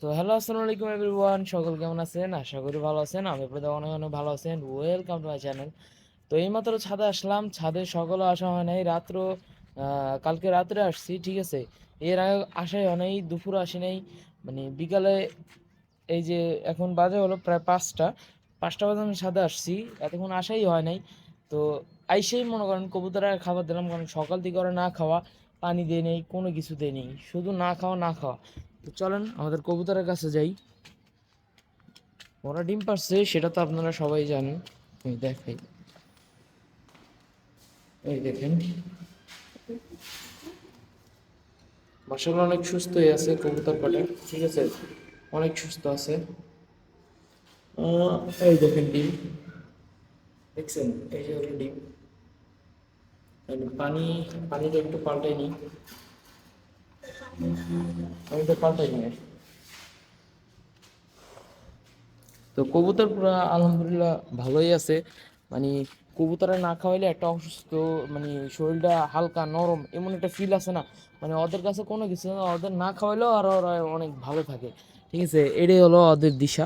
তো হ্যালো, আসসালামু আলাইকুম এভরিওয়ান, সকল কেমন আছেন? আশা করি ভালো আছেন, আমি আপনাদের অনেক অনেক ভালো আছেন। ওয়েলকাম টু মাই চ্যানেল তো এইমাত্র ছাদে আসলাম, ছাদে সকালে আসা হয় নাই, রাত্র কালকে রাত্রে আসছি, ঠিক আছে? এর আগে আসাই হয় নাই, দুপুরে আসি নাই মানে বিকালে এই যে এখন বাজে হলো প্রায় পাঁচটা পাঁচটা বাজে আমি ছাদে আসছি, এতক্ষণ আসাই হয় নাই। তো আইসেই মনে করেন কবুতরের খাবার দিলাম, কারণ সকাল থেকে ওরা না খাওয়া, পানি দিয়ে নেই, কোনো কিছু দিয়ে নেই, শুধু না খাওয়া না খাওয়া। তো চলেন, আমাদের কবুতরের কাছে যাই। ওরা ডিম পারছে সেটা তো আপনারা সবাই জানেন। এই দেখাই। এই দেখেন। মাসাল্লাহ অনেক সুস্থ হয়ে আছে কবুতর কটা ঠিক আছে? অনেক সুস্থ আছে। এই দেখেন ডিম। দেখছেন? এই যে ডিম। পানি, পানিটা একটু পাল্টাই নিই। তো কবুতর পুরো আলহামদুলিল্লাহ ভালোই আছে। মানে কবুতরে না খাওয়াইলে একটা অসুস্থ মানে শরীরটা হালকা নরম এমন একটা ফিল আছে না। মানে ওদের কাছে কোনো কিছু না, ওদের না খাওয়াইলেও আর ওরা অনেক ভালো থাকে। ঠিক আছে? এটাই হলো ওদের দিশা।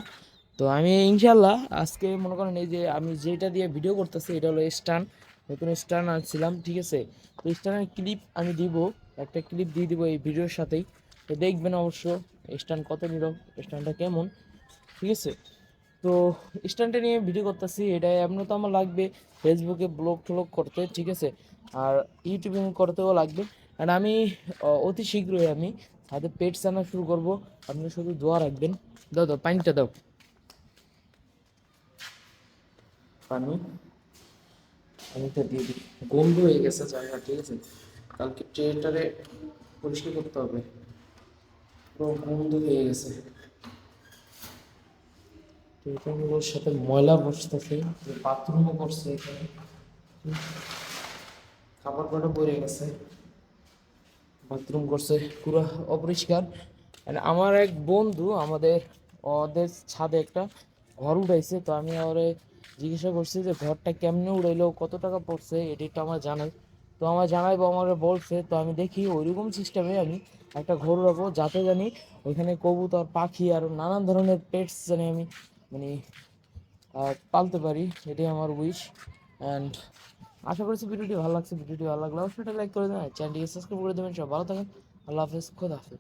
তো আমি ইনশাল্লাহ আজকে মনে করেন এই যে আমি যেটা দিয়ে ভিডিও করতেছি, এটা হলো স্টান। নতুন স্টান আনছিলাম, ঠিক আছে? তো স্টানের ক্লিপ আমি দিব। একটা ক্লিপ দিয়ে দিব এই ভিডিওর সাথেই। তো দেখবেন অবশ্য স্ট্যান্ড কত নিল স্ট্যান্ডটা কেমন, ঠিক আছে? তো স্ট্যান্ডটা নিয়ে ভিডিও করতেছি এটা এমন তো আমার লাগবে ফেসবুকে ব্লগ ট্লগ করতে, ঠিক আছে? আর ইউটিউবে করতেও লাগবে। আর আমি অতি শীঘ্রই আমি হাতে পেট চানা শুরু করব। আপনি শুধু দোয়া রাখবেন। দাও দাও, পানিটা দাও। পানি, পানিটা দিয়ে দিই। গন্ধ হয়ে গেছে জায়গা, ঠিক আছে? কালকে ট্রেটারে পরিষ্কার করতে হবে। পুরো গন্ধ হয়ে গেছে। ট্রেটারগুলোর সাথে ময়লা বসতেছে বাথরুমও করছে এখানে। খাবার কটা পড়ে গেছে। বাথরুম করছে, পুরো অপরিষ্কার। আমার এক বন্ধু আমাদের ওদের ছাদে একটা ঘর উঠাইছে, তো আমি ওরে জিজ্ঞাসা করছি যে, ঘরটা কেমনে উড়াইলো? কত টাকা পড়ছে? এটি আমার জানাই তো আমার জানাইবো আমাকে বলছে, তো আমি দেখি ওইরকম সিস্টেমে আমি একটা ঘর রাখব, যাতে জানি ওইখানে কবুতর, পাখি আর নানান ধরনের পেটস জানি আমি মানে পালতে পারি। এটাই আমার উইশ অ্যান্ড আশা করছি ভিডিওটি ভালো লাগছে। ভিডিওটি ভালো লাগলে অবশ্যই লাইক করে দেবেন চ্যানেলটিকে সাবস্ক্রাইব করে দেবেন। সব ভালো থাকেন। আল্লাহ হাফেজ। খোদা হাফেজ।